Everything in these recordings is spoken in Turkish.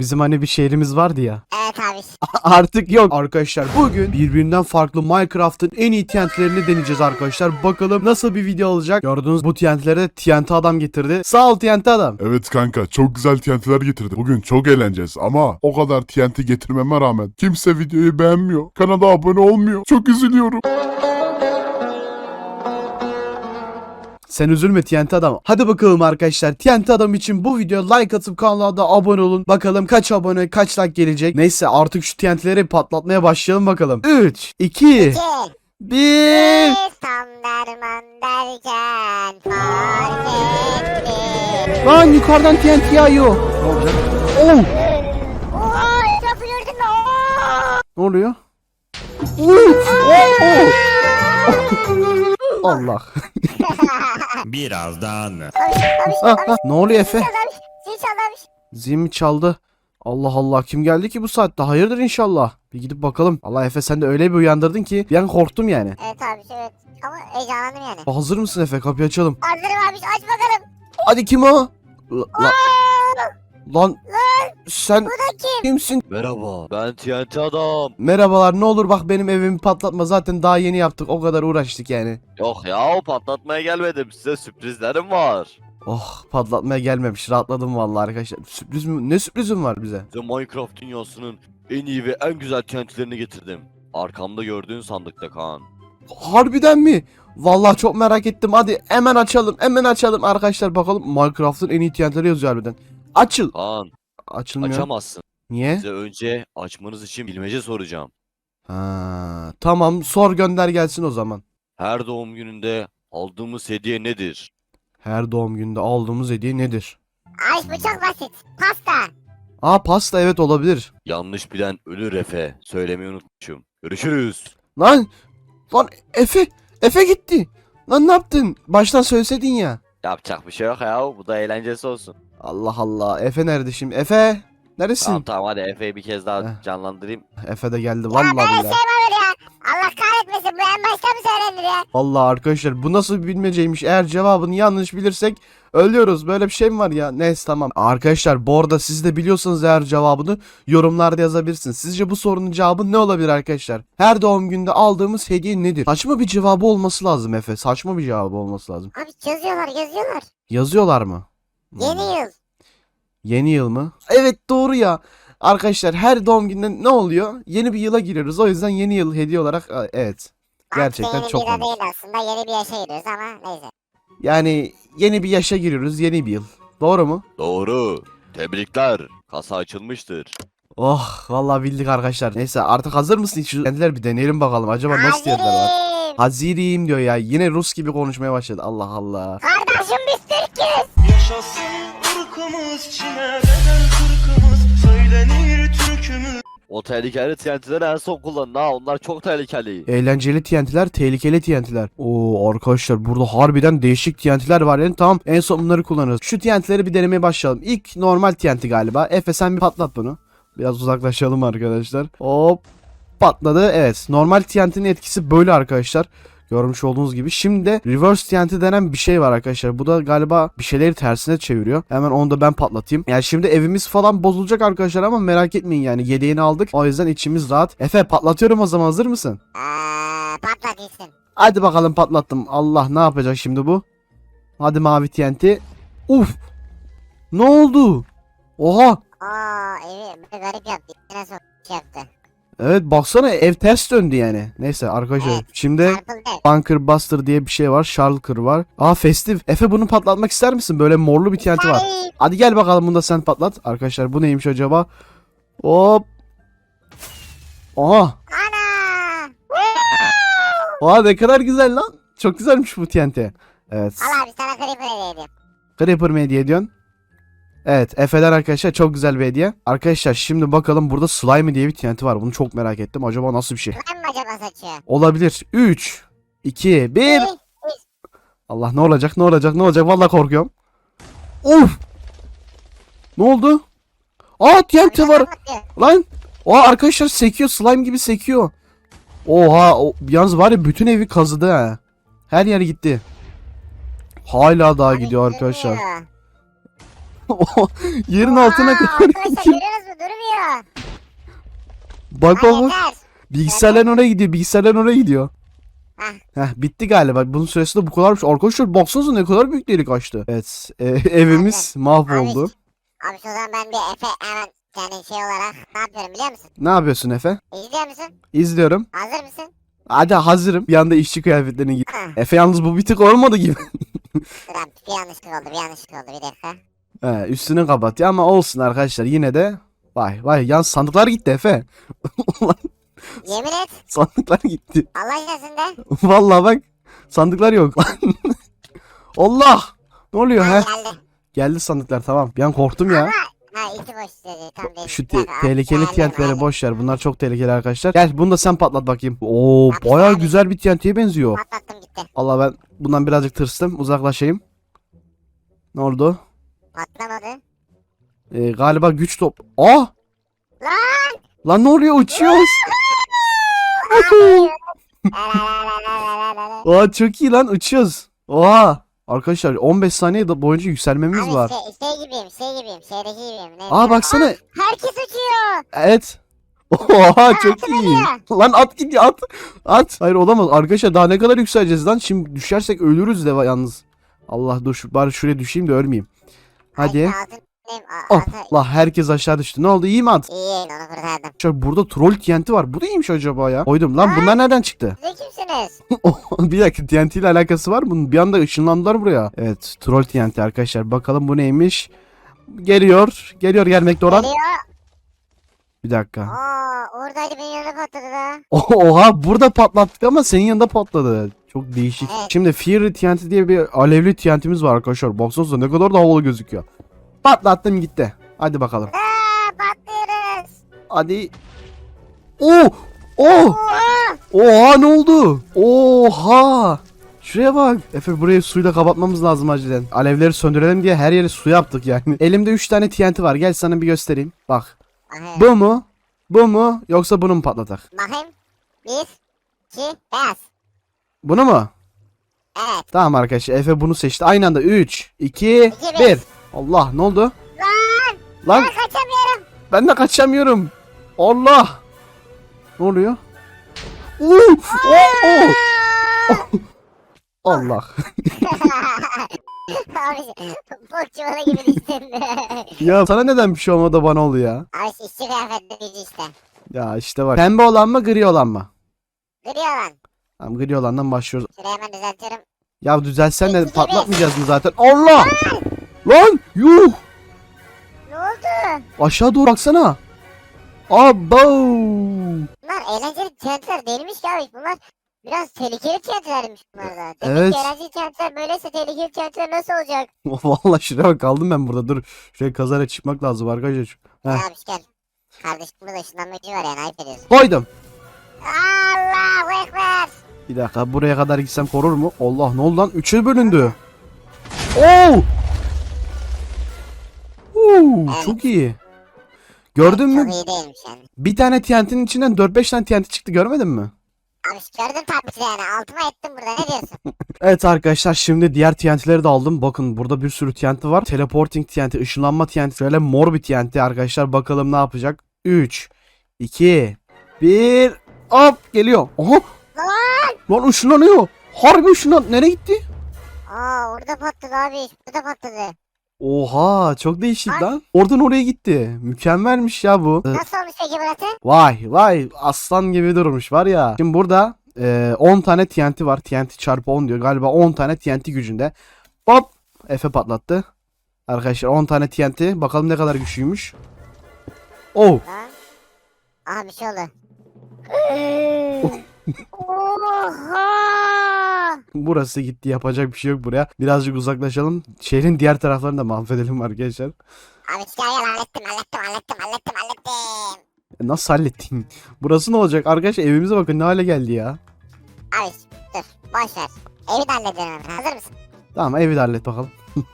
Bizim hani bir şehrimiz vardı ya. Evet abi. Artık yok arkadaşlar. Bugün birbirinden farklı Minecraft'ın en iyi TNT'lerini deneyeceğiz arkadaşlar. Bakalım nasıl bir video olacak. Gördüğünüz bu TNT'lere TNT adam getirdi. Sağ ol TNT adam. Evet kanka çok güzel TNT'ler getirdi. Bugün çok eğleneceğiz ama o kadar TNT getirmeme rağmen kimse videoyu beğenmiyor. Kanala abone olmuyor. Çok üzülüyorum. Sen üzülme TNT adam. Hadi bakalım arkadaşlar. TNT adam için bu videoya like atıp kanala da abone olun. Bakalım kaç abone kaç like gelecek. Neyse artık şu TNT'leri patlatmaya başlayalım bakalım. 3, 2, Gel. 1. Biz tam derman derken fark ettim. Lan yukarıdan TNT yağıyor. Ne olacak? Oh! Ne oluyor? Uf! Oh! Allah. Birazdan. Ah, ah, ne oluyor Efe? Zil çaldı abiş. Zil çaldı abiş. Zimi çaldı. Allah Allah kim geldi ki bu saatte? Hayırdır inşallah. Bir gidip bakalım. Allah Efe sen de öyle bir uyandırdın ki bir an korktum yani. Evet abi evet. Ama heyecanlandım yani. Hazır mısın Efe? Kapıyı açalım. Hazırım abiş aç bakalım. Hadi kim o? La- la- lan sen Bu da kim? kimsin? Merhaba, ben TNT adam. Merhabalar ne olur bak benim evimi patlatma zaten daha yeni yaptık o kadar uğraştık yani. Yok ya, patlatmaya gelmedim. Size sürprizlerim var. Oh patlatmaya gelmemiş rahatladım vallahi arkadaşlar. Sürpriz mi? Ne sürprizim var bize? Size Minecraft dünyasının en iyi ve en güzel TNT'lerini getirdim. Arkamda gördüğün sandıkta Kaan. Harbiden mi? Vallahi çok merak ettim. Hadi hemen açalım. Hemen açalım arkadaşlar bakalım. Minecraft'ın en iyi TNT'leri yazıyor harbiden. Açıl. Kaan, Açılmıyor. açamazsın. Niye? Size önce açmanız için bilmece soracağım. Ha, tamam sor gönder gelsin o zaman. Her doğum gününde aldığımız hediye nedir? Her doğum gününde aldığımız hediye nedir? Abiş bu çok basit. Pasta. Aa pasta evet olabilir. Yanlış bilen ölür Efe. Söylemeyi unutmuşum. Görüşürüz. Lan lan Efe Efe gitti. Lan ne yaptın? Baştan söyleseydin ya. Yapacak bir şey yok ya. Bu da eğlencesi olsun. Allah Allah. Efe nerede şimdi? Efe neresin? Tamam tamam hadi Efe'yi bir kez daha Heh. canlandırayım. Efe de geldi Ya vallahi böyle şey billahi. mi olur ya? Allah kahretmesin bu en başta mı söylenir ya? Vallahi arkadaşlar bu nasıl bir bilmeceymiş. Eğer cevabını yanlış bilirsek ölüyoruz. Böyle bir şey mi var ya? Neyse tamam. Arkadaşlar bu arada siz de biliyorsanız eğer cevabını yorumlarda yazabilirsiniz. Sizce bu sorunun cevabı ne olabilir arkadaşlar? Her doğum günde aldığımız hediye nedir? Saçma bir cevabı olması lazım Efe. Saçma bir cevabı olması lazım. Abi yazıyorlar yazıyorlar. Yazıyorlar mı? Hmm. Yeni yıl. Yeni yıl mı? Evet doğru ya. Arkadaşlar her doğum gününde ne oluyor? Yeni bir yıla giriyoruz. O yüzden yeni yıl hediye olarak a, evet. Gerçekten çok yeni bir yıla değil aslında yeni bir yaşa giriyoruz ama neyse. Yani yeni bir yaşa giriyoruz. Yeni bir yıl. Doğru mu? Doğru. Tebrikler. Kasa açılmıştır. Oh vallahi bildik arkadaşlar. Neyse artık hazır mısın? Şu kendiler bir deneyelim bakalım. Acaba nasıl diyorlar var? Haziriyim diyor ya. Yine Rus gibi konuşmaya başladı. Allah Allah. Kardeşim biz Türk'üz. Yaşasın ırkımız Çin'e bedel Söylenir türkümüz O tehlikeli TNT'leri en son kullanın ha. Onlar çok tehlikeli. Eğlenceli TNT'ler, tehlikeli TNT'ler. Oo arkadaşlar burada harbiden değişik TNT'ler var. Yani tamam en son bunları kullanırız. Şu TNT'leri bir denemeye başlayalım. İlk normal TNT galiba. Efe sen bir patlat bunu. Biraz uzaklaşalım arkadaşlar. Hop patladı. Evet normal TNT'nin etkisi böyle arkadaşlar. Görmüş olduğunuz gibi. Şimdi de reverse TNT denen bir şey var arkadaşlar. Bu da galiba bir şeyleri tersine çeviriyor. Hemen onu da ben patlatayım. Yani şimdi evimiz falan bozulacak arkadaşlar ama merak etmeyin yani. Yedeğini aldık. O yüzden içimiz rahat. Efe patlatıyorum o zaman hazır mısın? Eee patlat gitsin. Hadi bakalım patlattım. Allah ne yapacak şimdi bu? Hadi mavi TNT. Uf. Ne oldu? Oha. Oo evi garip yaptı. Şey yaptı. Evet baksana ev ters döndü yani. Neyse arkadaşlar Evet. şimdi Çarpıldı. Bunker Buster diye bir şey var. Shulker var. Aa festif. Efe bunu patlatmak ister misin? Böyle morlu bir TNT var. Ay, Hadi gel bakalım bunu da sen patlat. Arkadaşlar bu neymiş acaba? Hop. Oha. Ana. Oha ne kadar güzel lan. Çok güzelmiş bu TNT. Evet. Al abi sana creeper hediye ediyorum. Creeper mi hediye ediyorsun? Evet Efe'den arkadaşlar çok güzel bir hediye. Arkadaşlar şimdi bakalım burada slime diye bir TNT var. Bunu çok merak ettim. Acaba nasıl bir şey? Lan mı acaba saçıyor? Olabilir. 3 2 1 Ey, Allah ne olacak ne olacak ne olacak vallahi korkuyorum. Uf! Ne oldu? Aa TNT var. Lan! Aa arkadaşlar sekiyor slime gibi sekiyor. Oha o, yalnız var ya bütün evi kazıdı ha. Her yer gitti. Hala daha gidiyor arkadaşlar. Yerin altına kadar Arkadaşlar gidiyor. görüyorsunuz mu? Bak Ay, bak bak. yeter. Bilgisayarların oraya gidiyor. Bilgisayarların oraya gidiyor. Heh. Heh bitti galiba. Bunun süresi de bu kadarmış. Arkadaşlar baksanıza ne kadar büyük delik açtı. Evet. e, evimiz mahvoldu. Abi şu zaman ben bir Efe hemen yani şey olarak ne yapıyorum biliyor musun? Ne yapıyorsun Efe? İzliyor musun? İzliyorum. Hazır mısın? Hadi hazırım. Bir anda işçi kıyafetlerini giy. Ah, Efe yalnız bu bir tık olmadı gibi. Dur abi bir yanlışlık oldu bir yanlışlık oldu bir dakika. He, üstünü kapatıyor ama olsun arkadaşlar yine de. Vay vay yan sandıklar gitti Efe. Ulan Yemin et sandıklar gitti. Allah izniyle. Vallahi bak sandıklar yok. Allah! Ne oluyor Ha, he? geldi. Geldi sandıklar tamam. Bir an korktum ya. Ha içi boş dedi tam. Şu te- abi, tehlikeli beğendim. boş ver. Bunlar çok tehlikeli arkadaşlar. Gel bunu da sen patlat bakayım. Oo Yapsın baya abi. güzel bir TNT'ye benziyor. Patlattım gitti. Allah ben bundan birazcık tırstım. Uzaklaşayım. Ne oldu? Patlamadı. Ee, galiba güç top. Aa! Lan! Lan ne oluyor? Uçuyoruz. Aa çok iyi lan uçuyoruz. Oha. Arkadaşlar 15 saniye boyunca yükselmemiz Abi var. Şey, şey gibiyim şey gibiyim şeydeki gibiyim. Ne Aa baksana. Herkes uçuyor. Evet. Oha çok iyi. Lan at gidiyor at. At. Hayır olamaz. Arkadaşlar daha ne kadar yükseleceğiz lan? Şimdi düşersek ölürüz de yalnız. Allah dur şu- bari şuraya düşeyim de ölmeyeyim. Hadi. Ay, altın- a- Oh, Allah herkes aşağı düştü. Ne oldu iyi mi at? İyi onu kurtardım. Arkadaşlar burada troll TNT var. Bu da iyiymiş acaba ya. Koydum lan bunlar nereden çıktı? Siz kimsiniz? bir dakika TNT ile alakası var mı? Bir anda ışınlandılar buraya. Evet troll TNT arkadaşlar. Bakalım bu neymiş? Geliyor. Geliyor gelmekte olan. Geliyor. Bir dakika. Aa oradaydı benim yanımda patladı da. Oha burada patlattık ama senin yanında patladı. Çok değişik. Şimdi Fury TNT diye bir alevli TNT'miz var arkadaşlar. Baksanıza ne kadar da havalı gözüküyor. Patlattım gitti. Hadi bakalım. Aa patlıyoruz. Hadi. Oo! Oh! Oha. Oha ne oldu? Oha! Şuraya bak. Efe burayı suyla kapatmamız lazım acilen. Alevleri söndürelim diye her yeri su yaptık yani. Elimde 3 tane TNT var. Gel sana bir göstereyim. Bak. Bakayım. Bu mu? Bu mu? Yoksa bunu mu patlatak? Bakayım. Bir. iki. Beyaz. Bunu mu? Evet. Tamam arkadaşlar Efe bunu seçti. Aynı anda 3, 2, İki, 1. bir. Allah ne oldu? Lan. Lan Ben kaçamıyorum. ben de kaçamıyorum. Allah. Ne oluyor? Oo! Oo! Oo! Allah. Abi bok çuvalı gibi düştün. ya sana neden bir şey olmadı bana oldu ya? Abi işçi kıyafetli işte. Ya işte bak. Pembe olan mı gri olan mı? Gri olan. Tamam gri olandan başlıyoruz. Şurayı hemen düzeltiyorum. Ya düzelsen de patlatmayacağız mı zaten? Allah! Lan! Yuh! Ne oldu? Aşağı doğru baksana. Abo! Bunlar eğlenceli TNT'ler değilmiş ki abi. Bunlar biraz tehlikeli TNT'lermiş bunlar da. Demek Evet. ki eğlenceli TNT'ler böyleyse tehlikeli TNT'ler nasıl olacak? Vallahi şuraya bak kaldım ben burada. Dur. Şuraya kazara çıkmak lazım arkadaşlar. Heh. Abi gel. Kardeşim burada ışınlanma gücü var yani ayıp ediyorsun. Koydum. Allahu Ekber. Bir dakika buraya kadar gitsem korur mu? Allah ne oldu lan? Üçe bölündü. Oo! Oo, çok iyi. Gördün mü? Çok iyi değilmiş yani. Bir tane TNT'nin içinden 4-5 tane TNT çıktı görmedin mi? Abi gördün tabii ki yani. Altıma ettim burada ne diyorsun? Evet arkadaşlar şimdi diğer TNT'leri de aldım. Bakın burada bir sürü TNT var. Teleporting TNT, ışınlanma TNT, şöyle mor bir TNT arkadaşlar. Bakalım ne yapacak. 3, 2, 1, hop geliyor. Aha Lan! lan ışınlanıyor. Harbi ışınlan. Nereye gitti? Aa orada patladı abi. Burada patladı. Oha çok değişik Ay. lan. Oradan oraya gitti. Mükemmelmiş ya bu. Nasıl olmuş peki burası? Vay vay aslan gibi durmuş var ya. Şimdi burada e, 10 tane TNT var. TNT çarpı 10 diyor. Galiba 10 tane TNT gücünde. Hop. Efe patlattı. Arkadaşlar 10 tane TNT. Bakalım ne kadar güçlüymüş. Oh. Lan. Aha bir şey oldu. Oha! Burası gitti. Yapacak bir şey yok buraya. Birazcık uzaklaşalım. Şehrin diğer taraflarını da mahvedelim arkadaşlar. Abi gel gel hallettim hallettim hallettim hallettim hallettim. E, Nasıl hallettin? Burası ne olacak? Arkadaşlar evimize bakın ne hale geldi ya. Abi dur boş ver. Evi de hallediyorum. Hazır mısın? Tamam evi de hallet bakalım.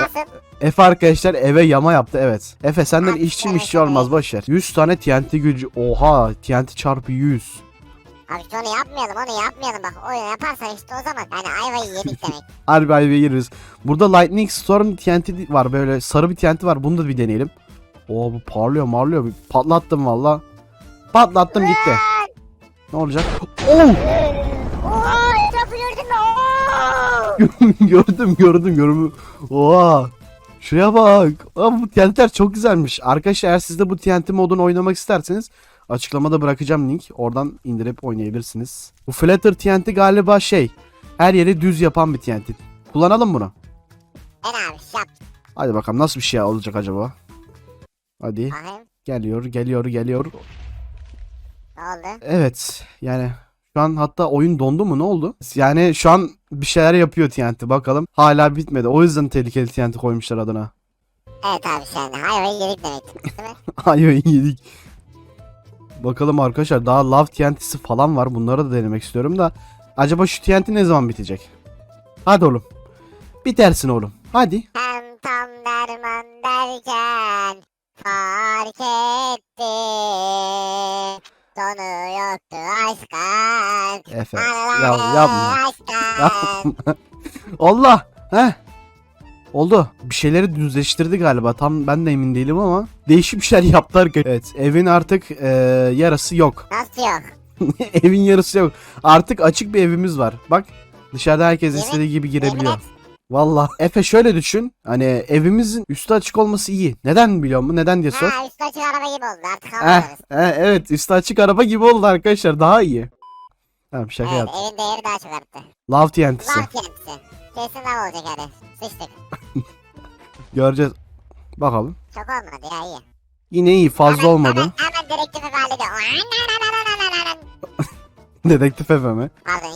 Nasıl? Efe arkadaşlar eve yama yaptı evet. Efe senden Abi, işçi evet, işçi olmaz boşver. 100 tane TNT gücü. Oha TNT çarpı 100. Abi işte onu yapmayalım onu yapmayalım bak. Oyun yaparsan işte o zaman yani ayvayı yedik demek. Harbi ayva yeriz. Burada Lightning Storm TNT var böyle sarı bir TNT var bunu da bir deneyelim. Oo bu parlıyor marlıyor. Bir Patlattım valla. Patlattım gitti. Ne olacak? Oh! Oha etrafı gördün mü? Oo! gördüm gördüm gördüm. Oha. Şuraya bak. Aa, bu TNT'ler çok güzelmiş. Arkadaşlar eğer siz de bu TNT modunu oynamak isterseniz açıklamada bırakacağım link. Oradan indirip oynayabilirsiniz. Bu Flatter TNT galiba şey. Her yeri düz yapan bir TNT. Kullanalım bunu. En abi yap. Hadi bakalım nasıl bir şey olacak acaba? Hadi. Bakayım. Geliyor, geliyor, geliyor. Ne oldu? Evet. Yani şu an hatta oyun dondu mu? Ne oldu? Yani şu an bir şeyler yapıyor TNT. Bakalım. Hala bitmedi. O yüzden tehlikeli TNT koymuşlar adına. Evet abi sen hayvayı yedik demek. Değil mi? Yedik. Bakalım arkadaşlar daha Love TNT'si falan var. Bunları da denemek istiyorum da. Acaba şu TNT ne zaman bitecek? Hadi oğlum. Bitersin oğlum. Hadi. Hem tam derman derken fark ettim. Sonu yoktu aşkın. Efe. Ya yapma. Aşkın. Allah. Heh. Oldu. Bir şeyleri düzleştirdi galiba. Tam ben de emin değilim ama. Değişik bir şeyler yaptı arkadaşlar. Evet. Evin artık eee, yarısı yok. Nasıl yok? evin yarısı yok. Artık açık bir evimiz var. Bak. Dışarıda herkes Yemin- istediği gibi girebiliyor. Yemin et. Valla. Efe şöyle düşün. Hani evimizin üstü açık olması iyi. Neden biliyor musun? Neden diye sor. Ha üstü açık araba gibi oldu artık Eh, eh, evet üstü açık araba gibi oldu arkadaşlar. Daha iyi. Tamam şaka Evet yaptım. evin değeri daha çok arttı. Love TNT'si. Var kendisi. Kesin lav olacak hadi. Sıçtık. Göreceğiz. Bakalım. Çok olmadı ya iyi. Yine iyi fazla Hemen- olmadı. Hemen, hallediyor. Dedektif Efe mi? Pardon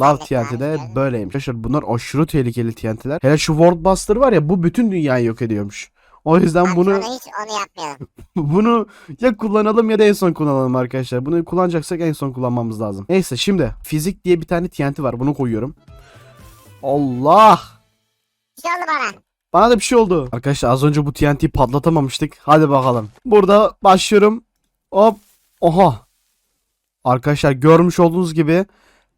Love mü? böyleymiş. Arkadaşlar bunlar aşırı tehlikeli TNT'ler. Hele şu World Buster var ya bu bütün dünyayı yok ediyormuş. O yüzden Abi bunu onu hiç onu yapmayalım. bunu ya kullanalım ya da en son kullanalım arkadaşlar. Bunu kullanacaksak en son kullanmamız lazım. Neyse şimdi fizik diye bir tane TNT var. Bunu koyuyorum. Allah! Bir şey oldu bana. Bana da bir şey oldu. Arkadaşlar az önce bu TNT'yi patlatamamıştık. Hadi bakalım. Burada başlıyorum. Hop. Oha. Arkadaşlar görmüş olduğunuz gibi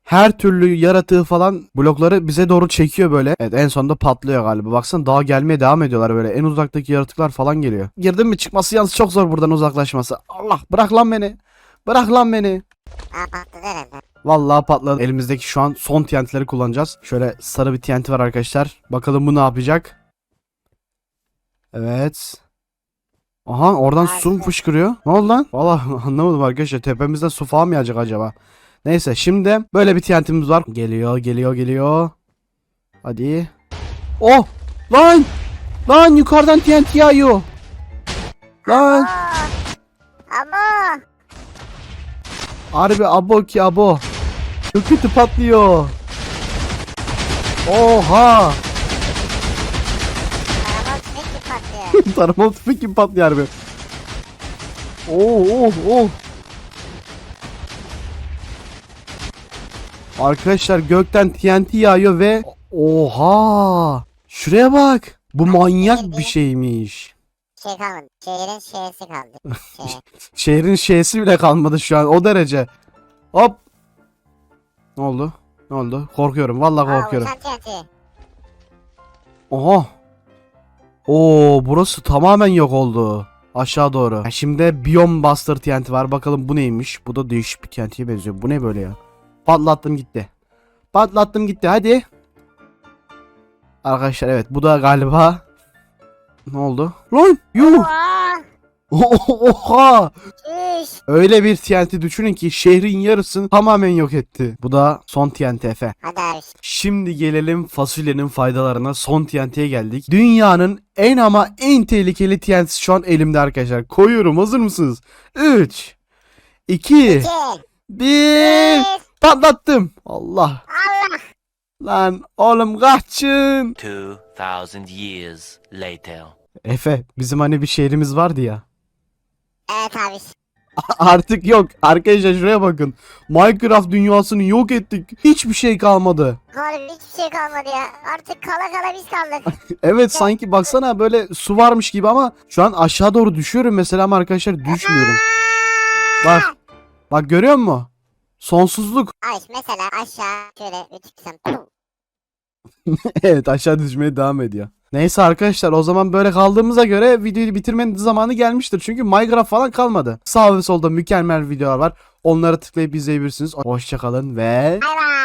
her türlü yaratığı falan blokları bize doğru çekiyor böyle. Evet en sonunda patlıyor galiba. Baksana daha gelmeye devam ediyorlar böyle. En uzaktaki yaratıklar falan geliyor. Girdim mi çıkması yalnız çok zor buradan uzaklaşması. Allah bırak lan beni. Bırak lan beni. Vallahi patladı. Elimizdeki şu an son TNT'leri kullanacağız. Şöyle sarı bir TNT var arkadaşlar. Bakalım bu ne yapacak. Evet. Aha oradan su mu fışkırıyor? Ne oldu lan? Valla anlamadım arkadaşlar. Tepemizden su falan mı yağacak acaba? Neyse şimdi böyle bir TNT'miz var. Geliyor geliyor geliyor. Hadi. Oh! Lan! Lan yukarıdan TNT yağıyor. Lan! Ama Harbi abo ki abo. Çok kötü patlıyor. Oha! araba sürekli patlıyor. Taramalı tüfek gibi patlıyor harbi. Oh oh oh. Arkadaşlar gökten TNT yağıyor ve oha! Şuraya bak. Bu manyak bir şeymiş. Şey kalmadı. Şehrin şeysi kaldı. Şey. Şehrin şeysi bile kalmadı şu an o derece. Hop. Ne oldu? Ne oldu? Korkuyorum. Vallahi Aa korkuyorum. uçan TNT. Oha. Oo burası tamamen yok oldu. Aşağı doğru. Ha, Şimdi Biome Buster TNT var. Bakalım bu neymiş? Bu da değişik bir TNT'ye benziyor. Bu ne böyle ya? Patlattım gitti. Patlattım gitti. Hadi. Arkadaşlar evet bu da galiba ne oldu? Lan yuh. Oha! Üş! Öyle bir TNT düşünün ki şehrin yarısını tamamen yok etti. Bu da son TNT Efe. Hadi abi. Şimdi gelelim fasulyenin faydalarına. Son TNT'ye geldik. Dünyanın en ama en tehlikeli TNT'si şu an elimde arkadaşlar. Koyuyorum. Hazır mısınız? 3 2 İki. 1 Bir. Patlattım. Allah. Allah. Lan oğlum kaçın. 2000 years later. Efe bizim hani bir şehrimiz vardı ya. Evet abi. Artık yok. Arkadaşlar şuraya bakın. Minecraft dünyasını yok ettik. Hiçbir şey kalmadı. Harbi hiçbir şey kalmadı ya. Artık kala kala biz kaldık. Evet sanki baksana böyle su varmış gibi ama şu an aşağı doğru düşüyorum mesela ama arkadaşlar düşmüyorum. Bak. Bak görüyor musun? Sonsuzluk. Ay mesela aşağı şöyle bir çıksam. Evet aşağı düşmeye devam ediyor. Neyse arkadaşlar o zaman böyle kaldığımıza göre videoyu bitirmenin zamanı gelmiştir. Çünkü Minecraft falan kalmadı. Sağ ve solda mükemmel videolar var. Onlara tıklayıp izleyebilirsiniz. Hoşçakalın ve... Bay bay.